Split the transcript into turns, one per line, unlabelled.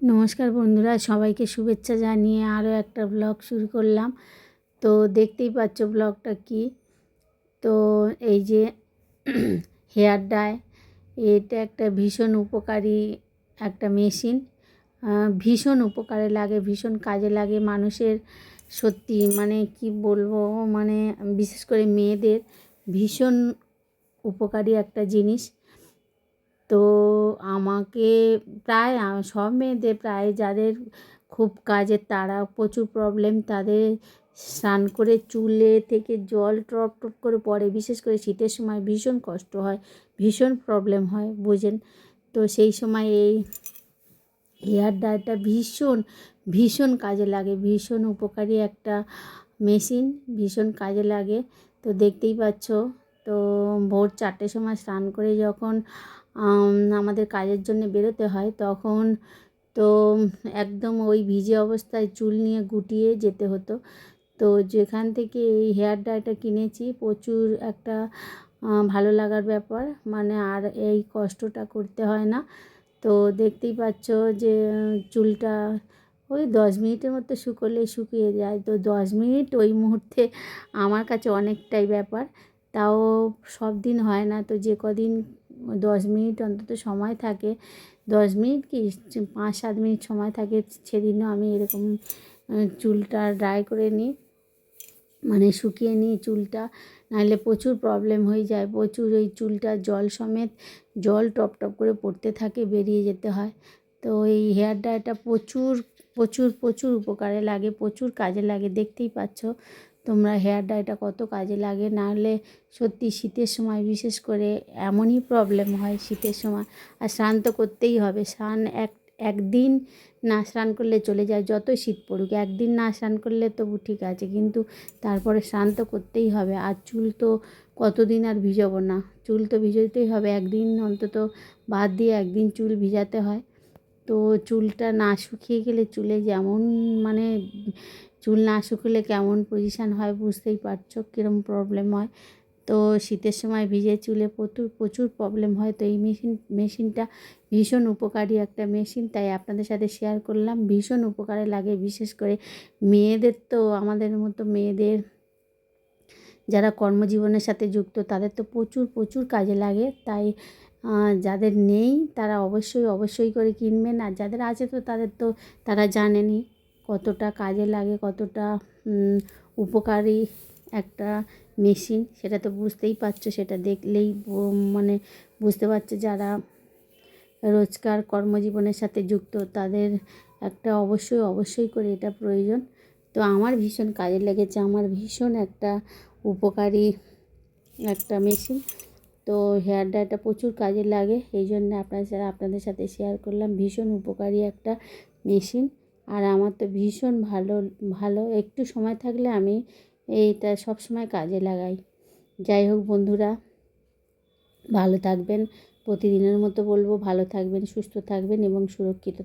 নমস্কার বন্ধুরা, সবাইকে শুভেচ্ছা জানিয়ে আরও একটা ব্লগ শুরু করলাম। তো দেখতেই পাচ্ছ ব্লগটা কি? তো এই যে হেয়ার ডাই এটা একটা ভীষণ উপকারী একটা মেশিন। ভীষণ উপকারে লাগে, ভীষণ কাজে লাগে মানুষের। সত্যি মানে কি বলব মানে বিশেষ করে মেয়েদের ভীষণ উপকারী একটা জিনিস। তো আমাকে প্রায় সব মেয়েদের প্রায় যাদের খুব কাজের তারা, প্রচুর প্রবলেম তাদের স্নান করে চুলে থেকে জল টপ টপ করে পড়ে বিশেষ করে শীতের সময় ভীষণ কষ্ট হয়, ভীষণ প্রবলেম হয়, বুঝেন? তো সেই সময় এই হেয়ার ডায়ারটা ভীষণ ভীষণ কাজে লাগে, ভীষণ উপকারী একটা মেশিন ভীষণ কাজে লাগে। তো দেখতেই পাচ্ছ, তো ভোর চারটের সময় স্নান করে যখন আমাদের কাজের জন্য বেরোতে হয়, তখন তো একদম ওই ভিজে অবস্থায় চুল নিয়ে গুটিয়ে যেতে হতো। তো যেখান থেকে এই হেয়ার ডাইটা কিনেছি, প্রচুর একটা ভালো লাগার ব্যাপার মানে আর এই কষ্টটা করতে হয় না। তো দেখতেই পাচ্ছ যে, চুলটা ওই দশ মিনিটের মধ্যে শুকোলে শুকিয়ে যায়। তো দশ মিনিট ওই মুহূর্তে আমার কাছে অনেকটাই ব্যাপার, তাও সব দিন হয় না। তো যে কদিন দশ মিনিট অন্তত সময় থাকে। দশ মিনিট কি? পাঁচ, সাত মিনিট সময় থাকে। সেদিনও আমি এরকম চুলটা ড্রাই করে নিই। মানে শুকিয়ে নিই চুলটা। নাহলে প্রচুর প্রবলেম হয়ে যায়। প্রচুর ওই চুলটা জল সমেত জল টপ টপ করে পড়তে থাকে, বেরিয়ে যেতে হয়। তো এই হেয়ার ডাইটা প্রচুর প্রচুর প্রচুর উপকারে লাগে, প্রচুর কাজে লাগে। দেখতেই পাচ্ছ। তোমরা হেয়ার ডাইটা কত কাজে লাগে? নাহলে সত্যি শীতের সময় বিশেষ করে এমনই প্রবলেম হয় শীতের সময়। আর স্নান তো করতেই হবে। স্নান এক, একদিন না স্নান করলে চলে যায়, যতই শীত পড়ুক। একদিন না স্নান করলে তবু ঠিক আছে, কিন্তু তারপরে স্নান তো করতেই হবে। আর চুল তো কতদিন আর ভিজাবো না। চুল তো ভিজাতেই হবে। একদিন অন্তত বাদ দিয়ে একদিন চুল ভিজাতে হয়। তো চুলটা না শুকিয়ে গেলে চুলে যেমন মানে চুল না শুকলে কেমন পজিশান হয় বুঝতেই পারছ কীরকম প্রবলেম হয়। তো শীতের সময় ভিজে চুলে প্রচুর প্রচুর প্রবলেম হয়। তো এই মেশিন মেশিনটা ভীষণ উপকারী একটা মেশিন তাই আপনাদের সাথে শেয়ার করলাম। ভীষণ উপকারে লাগে, বিশেষ করে মেয়েদের তো, আমাদের মতো মেয়েদের যারা কর্মজীবনের সাথে যুক্ত, তাদের তো প্রচুর প্রচুর কাজে লাগে। তাই যাদের নেই, তারা অবশ্যই অবশ্যই করে কিনবেন। আর যাদের আছে তো, তাদের তো তারা জানেনই কতটা কাজে লাগে, কতটা উপকারী একটা মেশিন, সেটা তো বুঝতেই পারছ, সেটা দেখলেই মানে বুঝতে পারছ যারা রোজকার কর্মজীবনের সাথে যুক্ত, তাদের একটা অবশ্যই অবশ্যই করে এটা প্রয়োজন। তো আমার ভীষণ কাজে লেগেছে, আমার ভীষণ একটা উপকারী একটা মেশিন। তো হেয়ার ডাইটা প্রচুর কাজে লাগে, এই জন্য আপনার আপনাদের সাথে শেয়ার করলাম, ভীষণ উপকারী একটা মেশিন। আর আমার তো ভীষণ ভালো ভালো। একটু সময় থাকলে আমি এইটা সব সময় কাজে লাগাই। যাই হোক বন্ধুরা, ভালো থাকবেন, প্রতিদিনের মতো বলব ভালো থাকবেন, সুস্থ থাকবেন এবং সুরক্ষিত